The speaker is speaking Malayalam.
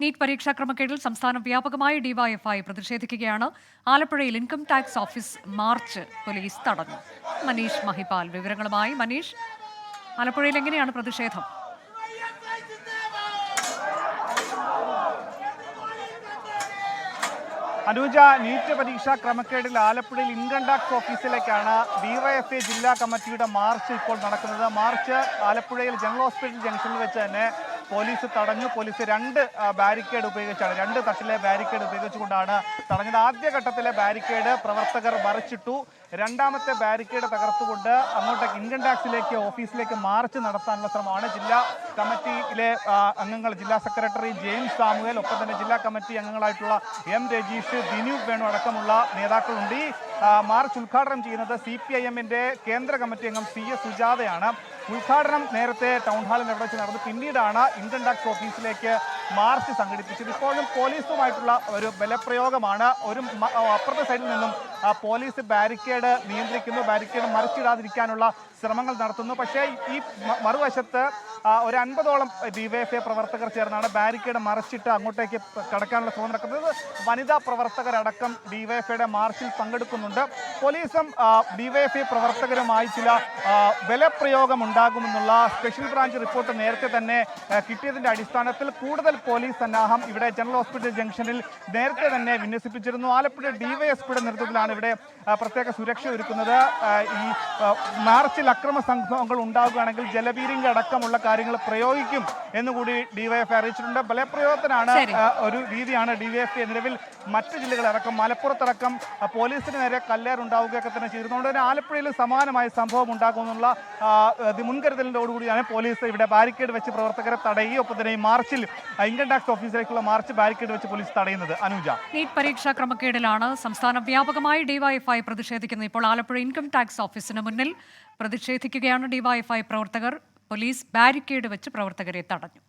നീറ്റ് പരീക്ഷാ ക്രമക്കേടിൽ സംസ്ഥാനം വ്യാപകമായി ഡിവൈഎഫ്ഐ പ്രതിഷേധിക്കുകയാണ്. ആലപ്പുഴയിൽ income tax office march police തടഞ്ഞു. മനീഷ് മഹിപാൽ വിവരങ്ങളുമായി. മനീഷ് ആലപ്പുഴയിൽ എങ്ങനെയാണ് പ്രതിഷേധം? അനുജ നീറ്റ് പരീക്ഷാ ക്രമക്കേടിൽ ആലപ്പുഴയിൽ ഇൻകം ടാക്സ് ഓഫീസിലേക്കാണ് ഡിവൈഎഫ്ഐ ജില്ലാ കമ്മിറ്റിയുടെ മാർച്ച് ഇപ്പോൾ നടക്കുന്നത്. മാർച്ച് ആലപ്പുഴയിൽ ജനറൽ ഹോസ്പിറ്റൽ ജംഗ്ഷനിൽ വെച്ച് തന്നെ പോലീസ് തടഞ്ഞു. പോലീസ് രണ്ട് ബാരിക്കേഡ് ഉപയോഗിച്ചാണ് രണ്ട് തട്ടിലെ ബാരിക്കേഡ് ഉപയോഗിച്ചുകൊണ്ടാണ് തടഞ്ഞത്. ആദ്യഘട്ടത്തിലെ ബാരിക്കേഡ് പ്രവർത്തകർ മറിച്ചിട്ടു. രണ്ടാമത്തെ ബാരിക്കേഡ് തകർത്തുകൊണ്ട് അങ്ങോട്ടേക്ക് ഇൻകം ടാക്സിലേക്ക് ഓഫീസിലേക്ക് മാർച്ച് നടത്താനുള്ള ശ്രമമാണ് ജില്ലാ കമ്മിറ്റിയിലെ അംഗങ്ങൾ. ജില്ലാ സെക്രട്ടറി ജെയിംസ് സാമുവേൽ ഒപ്പം തന്നെ ജില്ലാ കമ്മിറ്റി അംഗങ്ങളായിട്ടുള്ള എം രജീഷ് ദിനീപ് വേണു അടക്കമുള്ള നേതാക്കളുണ്ട്. ഈ മാർച്ച് ഉദ്ഘാടനം ചെയ്യുന്നത് സി പി ഐ എമ്മിന്റെ കേന്ദ്ര കമ്മിറ്റി അംഗം സി എസ് സുജാതയാണ്. ഉദ്ഘാടനം നേരത്തെ ടൗൺ ഹാളിൽ നിർവഹിച്ച് വെച്ച് നടന്നു പിന്നീടാണ് ഇൻകം ടാക്സ് ഓഫീസിലേക്ക് മാർച്ച് സംഘടിപ്പിച്ചത്. ഇപ്പോഴും പോലീസുമായിട്ടുള്ള ഒരു ബലപ്രയോഗമാണ്. ഒരു അപ്പുറത്തെ സൈഡിൽ നിന്നും പോലീസ് ബാരിക്കേഡ് നിയന്ത്രിക്കുന്നു. ബാരിക്കേഡ് മറിച്ചിടാതിരിക്കാനുള്ള ശ്രമങ്ങൾ നടത്തുന്നു. പക്ഷേ ഈ മറുവശത്ത് ഒരു അൻപതോളം ഡിവൈഎഫ്ഐ പ്രവർത്തകർ ചേർന്നാണ് ബാരിക്കേഡ് മറിച്ചിട്ട് അങ്ങോട്ടേക്ക് കടക്കാനുള്ള ശ്രമം നടക്കുന്നത്. വനിതാ പ്രവർത്തകരടക്കം ഡിവൈഎഫ്ഐയുടെ മാർച്ചിൽ പങ്കെടുക്കുന്നുണ്ട്. പോലീസും ഡിവൈഎഫ്ഐ പ്രവർത്തകരുമായി ചില ബലപ്രയോഗം ഉണ്ടാകുമെന്നുള്ള സ്പെഷ്യൽ ബ്രാഞ്ച് റിപ്പോർട്ട് നേരത്തെ തന്നെ കിട്ടിയതിന്റെ അടിസ്ഥാനത്തിൽ കൂടുതൽ പോലീസ് സന്നാഹം ഇവിടെ ജനറൽ ഹോസ്പിറ്റൽ ജംഗ്ഷനിൽ നേരത്തെ തന്നെ വിന്യസിപ്പിച്ചിരുന്നു. ആലപ്പുഴ ഡിവൈഎസ്പിയുടെ നേതൃത്വത്തിലാണ് ഇവിടെ പ്രത്യേക സുരക്ഷ ഒരുക്കുന്നത് ഈ മാർച്ചിൽ അക്രമ സംഭവങ്ങൾ ഉണ്ടാകുകയാണെങ്കിൽ ജലപീരിംഗ് അടക്കമുള്ള കാര്യങ്ങൾ പ്രയോഗിക്കും എന്നുകൂടി ഡിവൈഎഫ് അറിയിച്ചിട്ടുണ്ട്. ബലപ്രയോഗത്തിനാണ് ഒരു രീതിയാണ് ഡിവൈഎഫ് നിലവിൽ മറ്റ് ജില്ലകളടക്കം മലപ്പുറത്തടക്കം പോലീസിന് നേരെ കല്ലേറുണ്ടാവുകയൊക്കെ തന്നെ ചെയ്തിരുന്നുകൊണ്ട് തന്നെ ആലപ്പുഴയിൽ സമാനമായ സംഭവം ഉണ്ടാകുമെന്നുള്ള മുൻകരുതലിനോടുകൂടിയാണ് പോലീസ് ഇവിടെ ബാരിക്കേഡ് വെച്ച് പ്രവർത്തകരെ തടയുകയും ഒപ്പം തന്നെ ഈ മാർച്ചിൽ ഇൻകം ടാക്സ് ഓഫീസിലേക്കുള്ള മാർച്ച് ബാരിക്കേഡ് വെച്ച് പോലീസ് തടയുന്നത്. അനുജ. നീറ്റ് പരീക്ഷാ ക്രമക്കേടിലാണ് സംസ്ഥാനം വ്യാപകമായി ഡിവൈഎഫ്ഐ പ്രതിഷേധിക്കുന്നു. ഇപ്പോൾ ആലപ്പുഴ ഇൻകം ടാക്സ് ഓഫീസിന് മുന്നിൽ പ്രതിഷേധിക്കുകയാണ് ഡിവൈഎഫ്ഐ പ്രവർത്തകർ. പോലീസ് ബാരിക്കേഡ് വെച്ച് പ്രവർത്തകരെ തടഞ്ഞു.